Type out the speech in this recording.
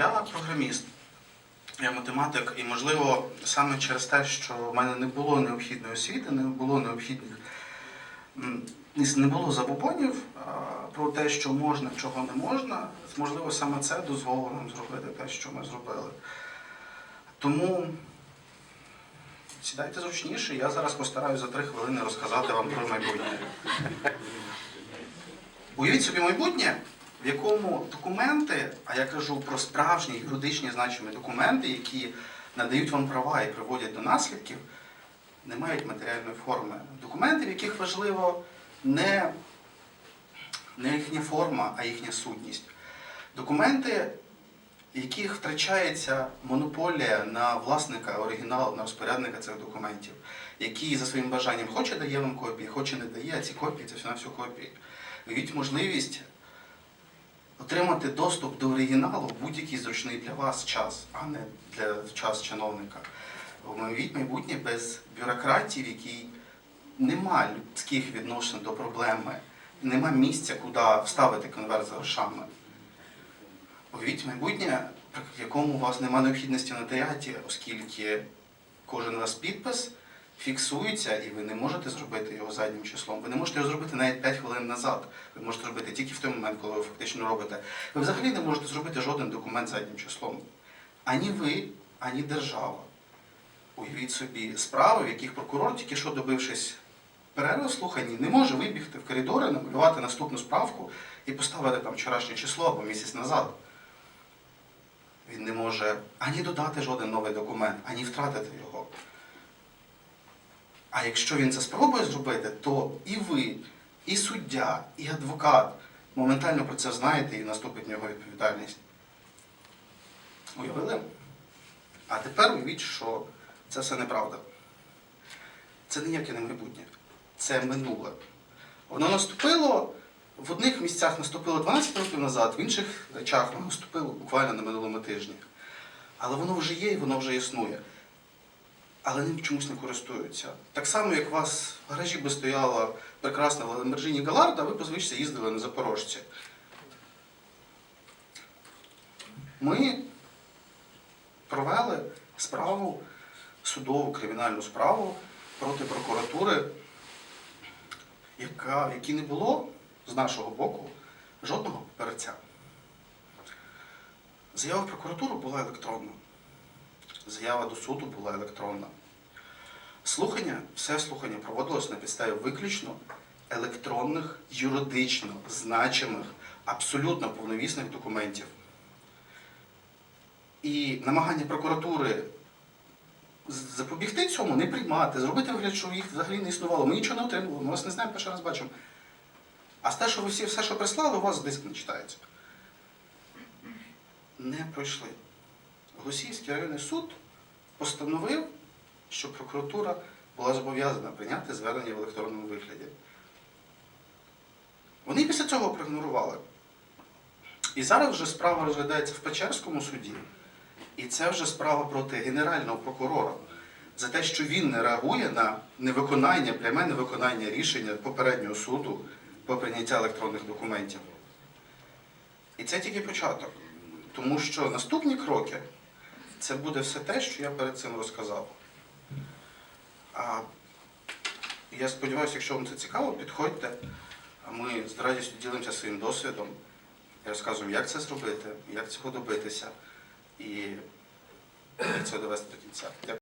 Я програміст, я математик, і можливо саме через те, що в мене не було необхідної освіти, не було необхідних не було забобонів про те, що можна, чого не можна. Можливо, саме це дозволило нам зробити те, що ми зробили. Тому сідайте зручніше, я зараз постараюся за три хвилини розказати вам про майбутнє. Уявіть собі майбутнє, в якому документи, а я кажу про справжні юридичні значимі документи, які надають вам права і приводять до наслідків, не мають матеріальної форми. Документи, в яких важливо не, не їхня форма, а їхня сутність. Документи, в яких втрачається монополія на власника оригіналу, на розпорядника цих документів, який за своїм бажанням хоче дає вам копії, хоче не дає, а ці копії це все на всю копії. Уявіть можливість отримати доступ до оригіналу в будь-який зручний для вас час, а не для час чиновника. Уявіть майбутнє без бюрократії, в якій нема людських відношень до проблеми, нема місця, куди вставити конверт з грошами. Уявіть майбутнє, в якому у вас немає необхідності в нотаріаті, оскільки кожен раз підпис фіксується, і ви не можете зробити його заднім числом. Ви не можете його зробити навіть 5 хвилин назад. Ви можете зробити тільки в той момент, коли ви фактично робите. Ви взагалі не можете зробити жоден документ заднім числом. Ані ви, ані держава. Уявіть собі справи, в яких прокурор, тільки що добившись перерви в не може вибігти в коридори, намалювати наступну справку і поставити там вчорашнє число або місяць назад. Він не може ані додати жоден новий документ, ані втратити його. А якщо він це спробує зробити, то і ви, і суддя, і адвокат моментально про це знаєте і наступить в нього відповідальність. Уявили? А тепер уявіть, що це все неправда. Це ніяке не майбутнє. Це минуле. Воно наступило, в одних місцях наступило 12 років назад, в інших речах воно наступило буквально на минулому тижні. Але воно вже є і воно вже існує. Але ним чомусь не користуються. Так само, як у вас в гаражі би стояла прекрасна Lamborghini Галарда, ви позвичці їздили на Запорожці. Ми провели справу, судову кримінальну справу проти прокуратури, яка, якій не було з нашого боку жодного папірця. Заява в прокуратуру була електронна. Заява до суду була електронна. Слухання, все слухання проводилось на підставі виключно електронних, юридично значимих, абсолютно повновісних документів. І намагання прокуратури запобігти цьому, не приймати, зробити вигляд, що їх взагалі не існувало. Ми нічого не отримували, ми вас не знаємо, перший раз бачимо. А те, що ви всі все, що прислали, у вас диск не читається. Не пройшли. Голосіївський районний суд постановив, що прокуратура була зобов'язана прийняти звернення в електронному вигляді. Вони після цього проігнорували. І зараз вже справа розглядається в Печерському суді. І це вже справа проти генерального прокурора за те, що він не реагує на невиконання, пряме невиконання рішення попереднього суду про прийняття електронних документів. І це тільки початок. Тому що наступні кроки це буде все те, що я перед цим розказав. А я сподіваюся, якщо вам це цікаво, підходьте. Ми з радістю ділимося своїм досвідом і розказуємо, як це зробити, як цього добитися і як це довести до кінця.